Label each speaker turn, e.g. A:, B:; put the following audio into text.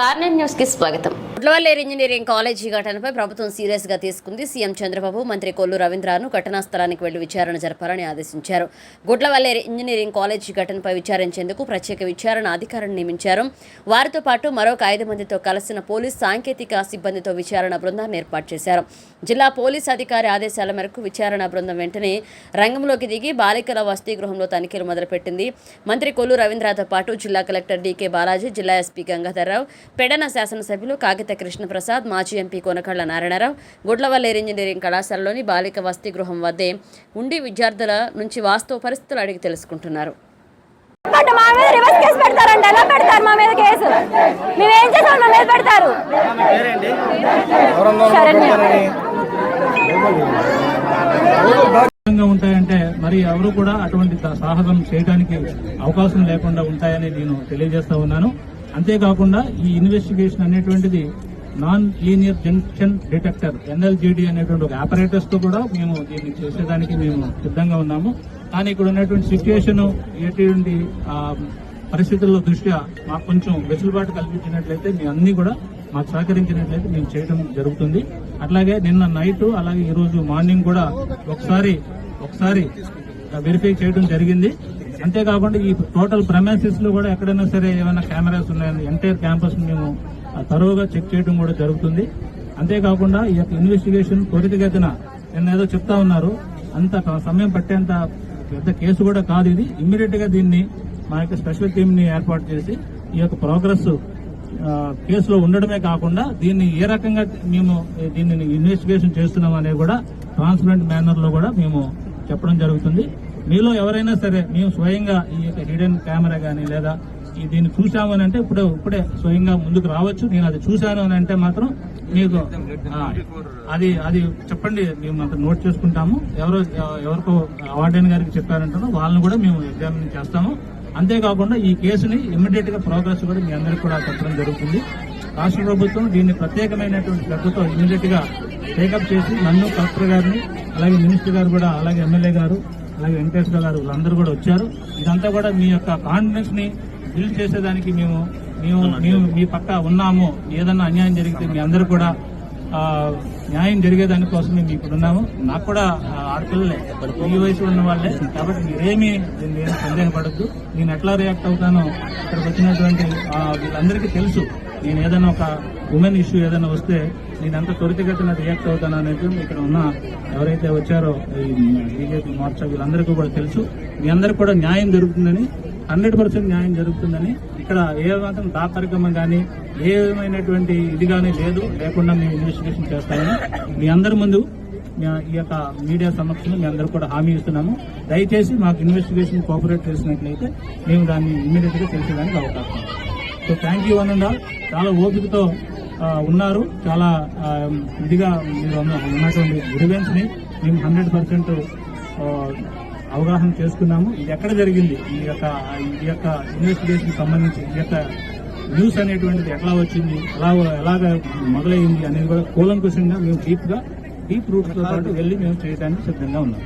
A: కార్నెట్ న్యూస్కి స్వాగతం.
B: Gudlavalleru engineering college ఘటనపై ప్రభుత్వం సీరియస్గా తీసుకుంది సీఎం చంద్రబాబు మంత్రి కొల్లు రవీంద్రను ఘటనా స్థలానికి వెళ్ళి విచారణ జరపాలని ఆదేశించారు. గుడ్లవల్లేరు ఇంజనీరింగ్ కాలేజీ ఘటనపై విచారించేందుకు ప్రత్యేక విచారణ అధికారిని నియమించారు. వారితో పాటు మరొక ఐదు మందితో కలిసిన పోలీస్ సాంకేతిక సిబ్బందితో విచారణ బృందాన్ని ఏర్పాటు చేశారు. జిల్లా పోలీస్ అధికారి ఆదేశాల మేరకు విచారణ బృందం వెంటనే రంగంలోకి దిగి బాలికల వసతి గృహంలో తనిఖీలు మొదలుపెట్టింది. మంత్రి కొల్లు రవీంద్రతో పాటు జిల్లా కలెక్టర్ డీకే బాలాజీ జిల్లా ఎస్పీ గంగాధర్రావు పెడన శాసనసభ్యులు కాగిత కృష్ణప్రసాద్ మాజీ ఎంపీ కొనకళ్ళ నారాయణరావు గుడ్లవల్లేరు ఇంజనీరింగ్ కళాశాలలోని బాలిక వసతి గృహం వద్దే ఉండి విద్యార్థుల నుంచి వాస్తవ పరిస్థితులు అడిగి తెలుసుకుంటున్నారు.
C: అంటే మా మీద రివర్స్ కేసు పెడతారంట. ఎలా పెడతారు మా మీద కేసు? మేము ఏం చేసాం మా మీద పెడతారు. శరణ్య.
D: విధంగా ఉంటాయంటే మరి ఎవరు కూడా అటువంటి సాహసం చేయడానికి అవకాశం లేకుండా ఉంటాయని నేను తెలియజేస్తా ఉన్నాను. అంతేకాకుండా ఈ ఇన్వెస్టిగేషన్ అనేటువంటిది non linear junction detector NLGD అనేటువంటి ఒక ఆపరేటర్స్తో కూడా మేము దీన్ని చేసేదానికి మేము సిద్ధంగా ఉన్నాము. కానీ ఇక్కడ ఉన్నటువంటి సిచ్యుయేషన్ ఎటువంటి పరిస్థితుల దృష్ట్యా మాకు కొంచెం వెసులుబాటు కల్పించినట్లయితే మీ అన్ని కూడా మాకు సహకరించినట్లయితే మేము చేయడం జరుగుతుంది. అట్లాగే నిన్న నైట్ అలాగే ఈ రోజు మార్నింగ్ కూడా ఒకసారి ఒకసారి వెరిఫై చేయడం జరిగింది. అంతేకాకుండా ఈ టోటల్ ప్రమాసిస్లో కూడా ఎక్కడైనా సరే ఏమైనా కెమెరాస్ ఉన్నాయని ఎంటైర్ క్యాంపస్ మేము తరువుగా చెక్ చేయడం కూడా జరుగుతుంది. అంతేకాకుండా ఈ యొక్క ఇన్వెస్టిగేషన్ త్వరితగతిన నిన్న ఏదో చెప్తా ఉన్నారు. అంత సమయం పట్టేంత పెద్ద కేసు కూడా కాదు ఇది. ఇమ్మీడియట్గా దీన్ని మా యొక్క స్పెషల్ టీమ్ని ఏర్పాటు చేసి ఈ యొక్క ప్రోగ్రెస్ కేసులో ఉండడమే కాకుండా దీన్ని ఏ రకంగా మేము దీనిని ఇన్వెస్టిగేషన్ చేస్తున్నాం అనేది కూడా ట్రాన్స్పరెంట్ మేనర్లో కూడా మేము చెప్పడం జరుగుతుంది. మీలో ఎవరైనా సరే మేము స్వయంగా ఈ యొక్క హిడెన్ కెమెరా గానీ లేదా దీన్ని చూసాము అని అంటే ఇప్పుడే ఇప్పుడే స్వయంగా ముందుకు రావచ్చు. నేను అది చూశాను అని అంటే మాత్రం మీకు అది అది చెప్పండి. మేము అంత నోట్ చేసుకుంటాము. ఎవరో ఎవరికో వార్డెన్ గారికి చెప్పారంటారో వాళ్ళని కూడా మేము ఎగ్జామిన్ చేస్తాము. అంతేకాకుండా ఈ కేసుని ఇమ్మీడియట్గా ప్రోగ్రెస్ కూడా మీ అందరికి కూడా చెప్పడం జరుగుతుంది. రాష్ట్ర ప్రభుత్వం దీన్ని ప్రత్యేకమైనటువంటి శ్రద్ధతో ఇమ్మీడియట్గా టేకప్ చేసి నన్ను కలెక్టర్ గారిని అలాగే మినిస్టర్ గారు కూడా అలాగే ఎమ్మెల్యే గారు అలాగే వెంకటేశ్వర గారు వీళ్ళందరూ కూడా వచ్చారు. ఇదంతా కూడా మీ యొక్క కాన్ఫిడెన్స్ని బిల్డ్ చేసేదానికి మేము మేము మేము మీ పక్క ఉన్నాము. ఏదన్నా అన్యాయం జరిగితే మీ అందరూ కూడా న్యాయం జరిగేదాని కోసం మేము ఇప్పుడు ఉన్నాము. నాకు కూడా ఆడపిల్లలే. ఈ వయసు ఉన్న వాళ్ళే. కాబట్టి మీరేమీ దీన్ని ఏం సందేహపడద్దు. నేను ఎట్లా రియాక్ట్ అవుతానో ఇక్కడికి వచ్చినటువంటి వీళ్ళందరికీ తెలుసు. నేను ఏదైనా ఒక ఉమెన్ ఇష్యూ ఏదైనా వస్తే నేను ఎంత త్వరితగతిన రియాక్ట్ అవుతాను అనేది ఇక్కడ ఉన్న ఎవరైతే వచ్చారో ఈ బీజేపీ మోర్చా వీళ్ళందరికీ కూడా తెలుసు. మీ అందరికీ కూడా న్యాయం దొరుకుతుందని హండ్రెడ్ పర్సెంట్ న్యాయం జరుగుతుందని ఇక్కడ ఏ మాత్రం దాపరికం కానీ ఏ విధమైనటువంటి ఇది కానీ లేదు. లేకుండా మేము ఇన్వెస్టిగేషన్ చేస్తామని మీ అందరి ముందు ఈ యొక్క మీడియా సమక్షంలో మీ అందరూ కూడా హామీ ఇస్తున్నాము. దయచేసి మాకు ఇన్వెస్టిగేషన్ కోఆపరేట్ చేసినట్లయితే మేము దాన్ని ఇమ్మీడియట్గా తెలిసేదానికి అవకాశం సో థ్యాంక్ యూ అనంద చాలా ఓపికతో ఉన్నారు. చాలా ఇదిగా మీరు ఉన్నటువంటి గ్రివెన్స్ని మేము హండ్రెడ్ పర్సెంట్ అవగాహన చేసుకున్నాము. ఇది ఎక్కడ జరిగింది? ఈ యొక్క ఈ యొక్క ఇన్వెస్టిగేషన్ సంబంధించి ఈ యొక్క న్యూస్ అనేటువంటిది ఎట్లా వచ్చింది? ఎలా ఎలాగ మొదలైంది అనేది కూడా కూలంకుషంగా మేము డీప్గా డీప్ రూట్తో పాటు వెళ్ళి మేము చేయడానికి సిద్ధంగా ఉన్నాం.